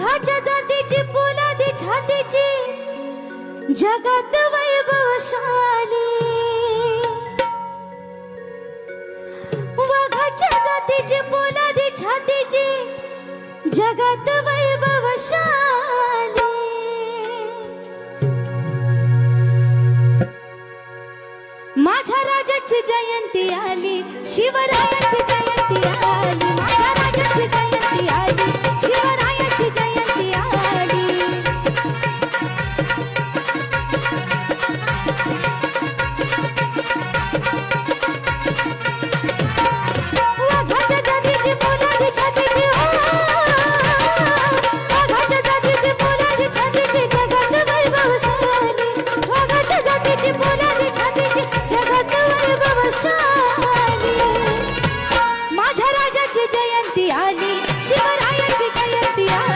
वाघाच्या जातीची पोलादी छातीची जगात वैभवशाली. वाघाच्या जातीची पोलादी छातीची जगात वैभवशाली. माझ्या राजाची जयंती आली शिवरायाची जयन्ति आदि शिव